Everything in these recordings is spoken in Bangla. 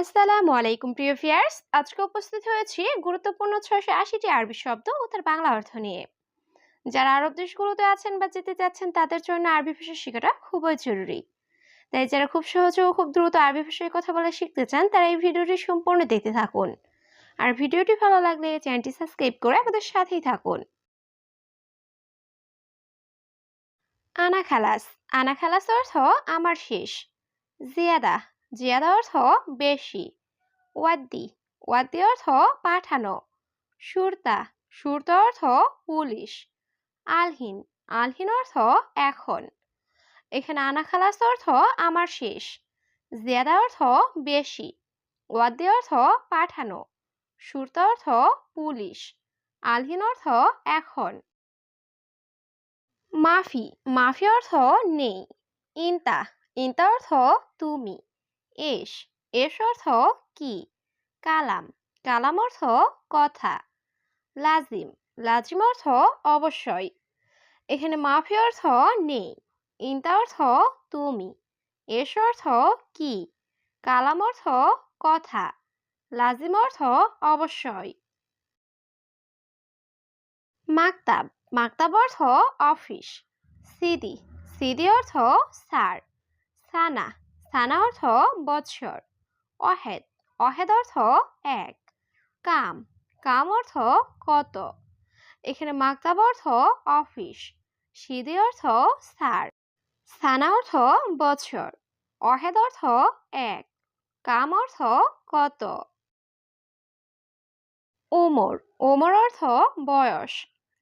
আসসালামু আলাইকুম, প্রিয় ভিউয়ার্স। আজকে উপস্থিত হয়েছি গুরুত্বপূর্ণ ছয়শো আশিটি আরবি শব্দ ও তার বাংলা অর্থ নিয়ে। যারা আরব দেশগুলোতে আছেন বা যেতে চাচ্ছেন, তাদের জন্য আরবি ভাষা শেখাটা খুবই জরুরি। তাই যারা খুব সহজে ও খুব দ্রুত আরবি ভাষায় কথা বলা শিখতে চান, তারা এই ভিডিওটি সম্পূর্ণ দেখতে থাকুন। আর ভিডিওটি ভালো লাগলে চ্যানেলটি সাবস্ক্রাইব করে আমাদের সাথেই থাকুন। আনা খালাস আনা খালাস অর্থ আমার শেষ। জিয়াদা। জিয়াদা অর্থ বেশি। ওয়াদ্দি ওয়াদ্দি অর্থ পাঠানো। সুরতা সুরতা অর্থ পুলিশ। আলহিন আলহিন অর্থ এখন। এখানে আনা খালাস অর্থ আমার শেষ। জিয়াদা অর্থ বেশি। ওয়াদ্দি অর্থ পাঠানো। সুরতা অর্থ পুলিশ। আলহিন অর্থ এখন। মাফি মাফি অর্থ নেই। ইনতা ইনতা অর্থ তুমি। এস এস অর্থ কি? কালাম কালাম অর্থ কথা। লাজিম লাজিম অর্থ অবশ্যই। এখানে মাফি অর্থ নেই, ইনতা অর্থ তুমি। এস অর্থ কি? কালাম অর্থ কথা, লাজিম অর্থ অবশ্যই। মাকতাব মাকতাব অর্থ অফিস। সিদি সিদি অর্থ স্যার। সানা সানা অর্থ বৎসর। অহেদ অহেদ অর্থ এক। কাম কাম অর্থ কত। এখানে মাকতাব অর্থ অফিস, সিদি অর্থ স্যার সানা অর্থ বছর অহেদ অর্থ এক। কাম অর্থ কত। ওমর ওমর অর্থ বয়স।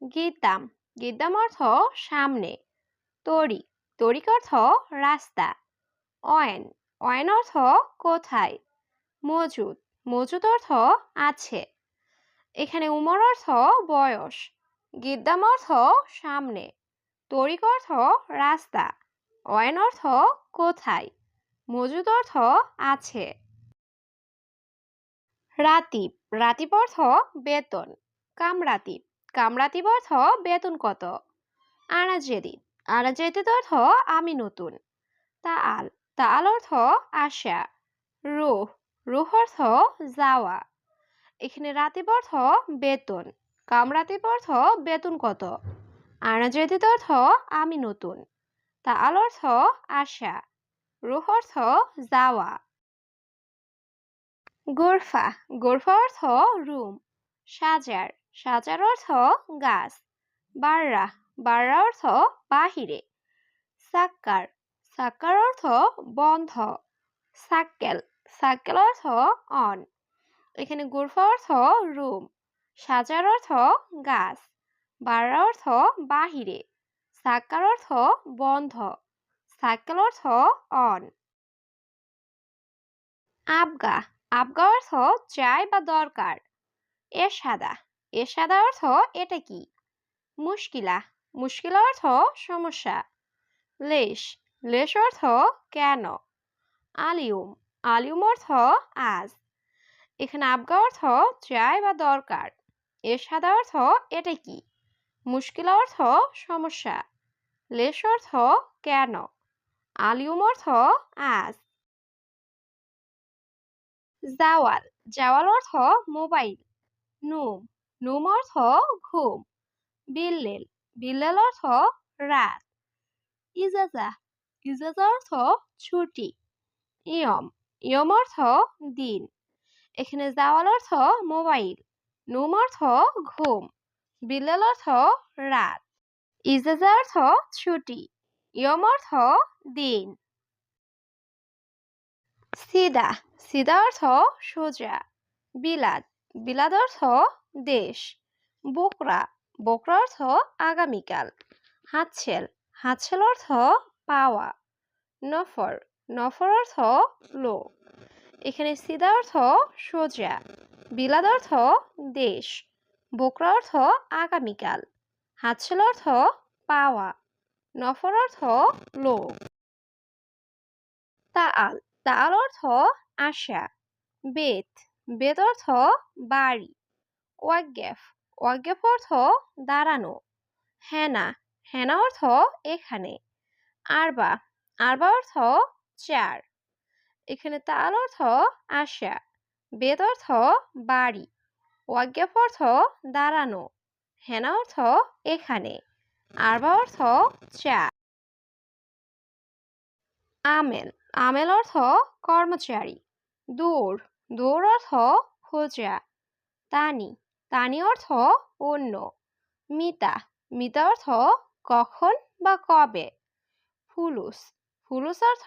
গীতাম গীতাম অর্থ সামনে। তরি তরিক অর্থ রাস্তা। অয়েন অয়েন অর্থ কোথায়? মজুদ মজুদ অর্থ আছে। এখানে উমর অর্থ বয়স, গিদ্দাম অর্থ সামনে, তরিক অর্থ রাস্তা, অয়েন অর্থ কোথায়? মজুদ অর্থ আছে। রাতিব রাতিব অর্থ বেতন, কামরাতিব কামরাতিব অর্থ বেতন কত? আনাজেদিদ আনাজেদিদ অর্থ আমি নতুন। তা আল তাল অর্থ আশা রুহ রুহ অর্থ যাওয়া। এখানে রাতিব অর্থ বেতন কামরাতিব অর্থ বেতন কত। আনাজেদিত অর্থ আমি নতুন। তা আল অর্থ আশা রুহ অর্থ যাওয়া। গোরফা গোরফা অর্থ রুম। সাজার সাজার অর্থ গাছ। বাররা বাররা অর্থ বাহিরে। সাক্কার সাক্কার অর্থ বন্ধ। সাক্কেল সাক্কেল অর্থ অন এখানে গুরফা অর্থ রুম সাজার অর্থ গাছ। বাররা অর্থ বাহিরে সাক্কার অর্থ বন্ধ। সাক্কেল অর্থ অন আবগা আবগা অর্থ চাই বা দরকার এ সাদা এ সাদা অর্থ এটা কি? মুশকিলা। মুশকিলা অর্থ সমস্যা। লেশ। লেশ অর্থ কেন? আলিউম আলিউম অর্থ আজ। এখানে আবগা অর্থ চাই বা দরকার। এর সাদা অর্থ এটা কি? মুশকিল অর্থ সমস্যা। লেশ অর্থ কেন? আলিউম অর্থ আজ। জাওয়াল। জাওয়াল অর্থ মোবাইল। নুম। নুম অর্থ ঘুম। বিল্লেল। বিল্লেল অর্থ রাত। ইজাজা। ইজাজা অর্থ ছুটি। ইয়ম ইয়ম অর্থ দিন। এখানে জাওয়াল অর্থ মোবাইল। নুম অর্থ ঘুম। বিল্লাল অর্থ রাত। ইজাজা অর্থ ছুটি। ইয়ম অর্থ দিন। সিদা সিদা অর্থ সোজা। বিলাদ বিলাদ অর্থ দেশ। বোকরা বোকরা অর্থ আগামীকাল। হাতছেল হাতছেল অর্থ পাওয়া। নফর নফর অর্থ লো। এখানে সিদা অর্থ সোজা, বিলাদ অর্থ দেশ, বোকরা অর্থ আগামীকাল হাতছেল অর্থ পাওয়া, নফর অর্থ লো। তাল তাল অর্থ আশা, বেত বেত অর্থ বাড়ি, ওয়াগ্যাফ ওয়াগ্যাফ অর্থ দাঁড়ানো, হেনা হেনা অর্থ এখানে। আরবা। আরবা অর্থ চার। এখানে তাল অর্থ আশা বেদ অর্থ বাড়ি। ওয়াজ্ঞাপ অর্থ দাঁড়ানো। হেনা অর্থ এখানে। আরবা অর্থ চার। আমেল। আমেল অর্থ কর্মচারী। দৌড় দৌড় অর্থ খোঁজা। তানি। তানি অর্থ অন্য। মিতা। মিতা অর্থ কখন বা কবে? ফুলুস। ফুলুস অর্থ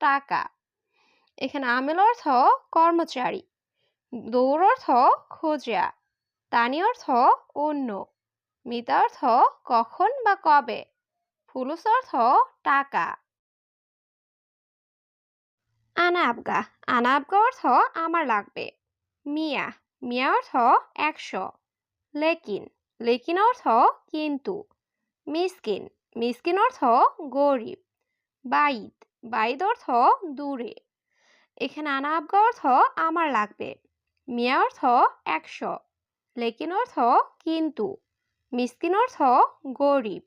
টাকা। এখানে আমেল অর্থ কর্মচারী। দৌড় অর্থ খোঁজা। তানি অর্থ অন্য। মিতা অর্থ কখন বা কবে। ফুলুস অর্থ টাকা। আনাবগা আনাবগা অর্থ আমার লাগবে। মিয়া। মিয়া অর্থ একশো। লেকিন। লেকিন অর্থ কিন্তু। মিসকিন। মিসকিন অর্থ গরিব, বাইদ বাইদ অর্থ দূরে। এখানে আনাবগা অর্থ আমার লাগবে, মিয়া অর্থ একশো, লেকিন অর্থ কিন্তু, মিসকিন অর্থ গরিব,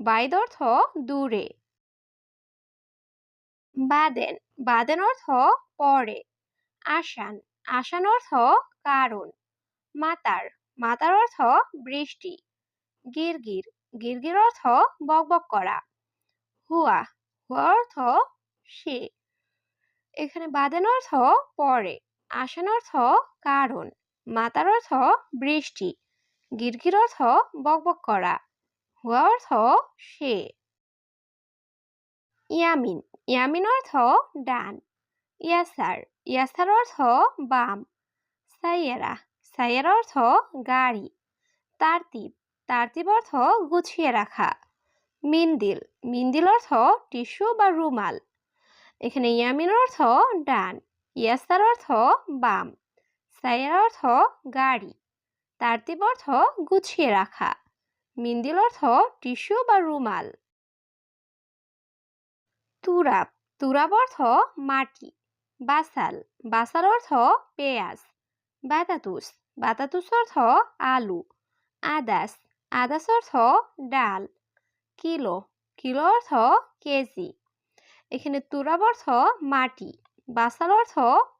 বাইদ অর্থ দূরে। বাদেন বাদেন অর্থ পরে, আসান আসান অর্থ কারণ, মাতার মাতার অর্থ বৃষ্টি, গিরগির গিরগির অর্থ বকবক করা। হুয়া হুয়া অর্থ সে। এখানে বাদেন অর্থ পরে, আসান অর্থ কারণ, মাতার অর্থ বৃষ্টি, গিরগির অর্থ বকবক করা, হুয়া অর্থ সে। ইয়ামিন ইয়ামিন অর্থ ডান, ইয়াসার ইয়াসার অর্থ বাম, সাইয়েরা সাইয়েরা অর্থ গাড়ি, তারতিব তারতিব অর্থ গুছিয়ে রাখা। মিন্দিল। মিন্দিল অর্থ টিস্যু বা রুমাল। এখানে ইয়ামিন অর্থ ডান। ইয়াসার অর্থ বাম। সাইয়ের অর্থ গাড়ি। তারতিব অর্থ গুছিয়ে রাখা। মিন্দিল অর্থ টিস্যু বা রুমাল। তুরাব। তুরাব অর্থ মাটি। বাসাল। বাসাল অর্থ পেঁয়াজ। বাতাতুস। বাতাতুস অর্থ আলু। আদাস। আদাস অর্থ ডাল, কিলো কিলো অর্থ কেজি এখানে তুরাব অর্থ মাটি বাসাল অর্থ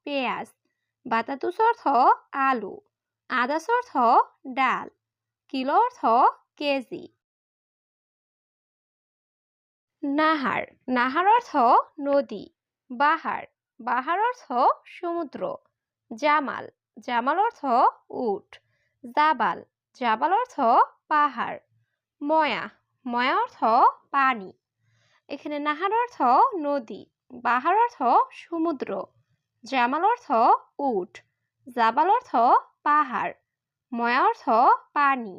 পেঁয়াজ বাতাতুস অর্থ আলু আদাস অর্থ ডাল, কিলো অর্থ কেজি। নাহার নাহার অর্থ নদী বাহার বাহার অর্থ সমুদ্র জামাল জামাল অর্থ উট, জাবাল জাবাল অর্থ পাহাড়, ময়া ময়া অর্থ পানি। এখানে নাহার অর্থ নদী, বাহার অর্থ সমুদ্র, জামাল অর্থ উট, জাবাল অর্থ পাহাড়, ময়া অর্থ পানি।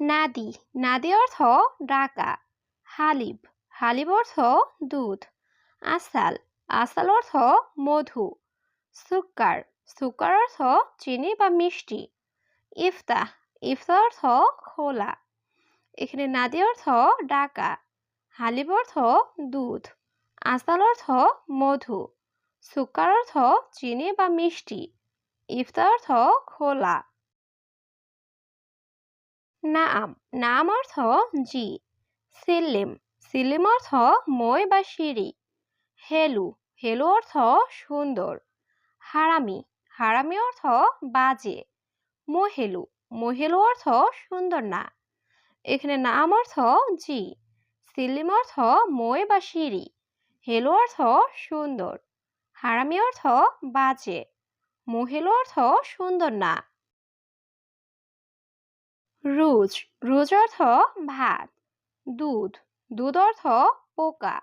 নাদি নাদি অর্থ ডাকা, হালিব হালিব অর্থ দুধ, আসাল আসাল অর্থ মধু, সুক্কার সুক্কার অর্থ চিনি বা মিষ্টি। ইফতা ইফতা অর্থ খোলা। এখানে নাদি অর্থ ডাকা হালিব অর্থ দুধ আসাল অর্থ মধু, সুক্কার অর্থ চিনি বা মিষ্টি, ইফতা অর্থ খোলা। নাম নাম অর্থ জি, সিল্লিম সিল্লিম অর্থ মই বা সিঁড়ি, হেলু হেলু অর্থ সুন্দর, হারামি হারামি অর্থ বাজে। মহেলু। মহেলু অর্থ সুন্দর না। এখানে নাম অর্থ জি। সিল্লিম অর্থ মই বা সিঁড়ি। হেলু অর্থ সুন্দর। হারামি অর্থ বাজে। মহেলু অর্থ সুন্দর না। রুজ। রুজ অর্থ ভাত। দুধ। দুধ অর্থ পোকা।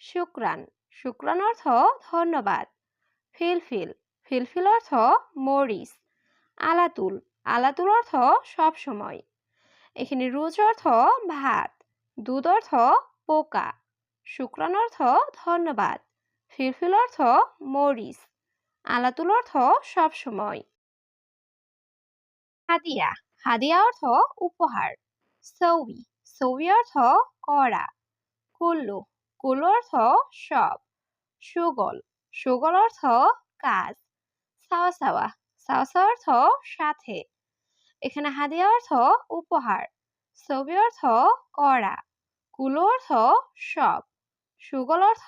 শুক্রান। শুক্রান অর্থ ধন্যবাদ। ফিলফিল। ফিলফিল অর্থ মরিচ। আলাতুল। আলাতুল অর্থ সব সময়। এখানে রুজ অর্থ ভাত, দুধ অর্থ পোকা শুক্রান অর্থ ধন্যবাদ ফিলফিল অর্থ মরিচ, আলাতুল অর্থ সব সময়। হাদিয়া হাদিয়া অর্থ উপহার সৌই সৌই অর্থ করা, কুল্লু কুল্লু অর্থ সব, সুগল সুগল অর্থ কাজ, সাওয়া সাওয়া সাওয়া অর্থ সাথে। এখানে হাদিয়া অর্থ উপহার ছবি অর্থ করা, কুলো অর্থ সব, সুগল অর্থ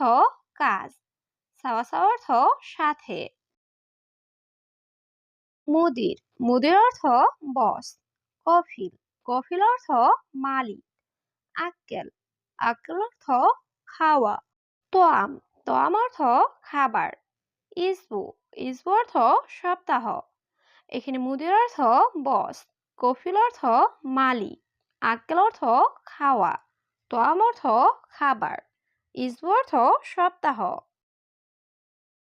কাজ সাওয়া সাওয়া অর্থ সাথে। মুদির মুদির অর্থ বস, কফিল কফিল অর্থ মালিক, আক্কেল আক্কেল অর্থ খাওয়া, তোয়াম তোয়াম অর্থ খাবার, ইসবু ইসবু অর্থ সপ্তাহ। এখানে মুদির অর্থ বস কফিল অর্থ মালিক আক্কেল অর্থ খাওয়া তোয়াম অর্থ খাবার ইজ অর্থ সপ্তাহ।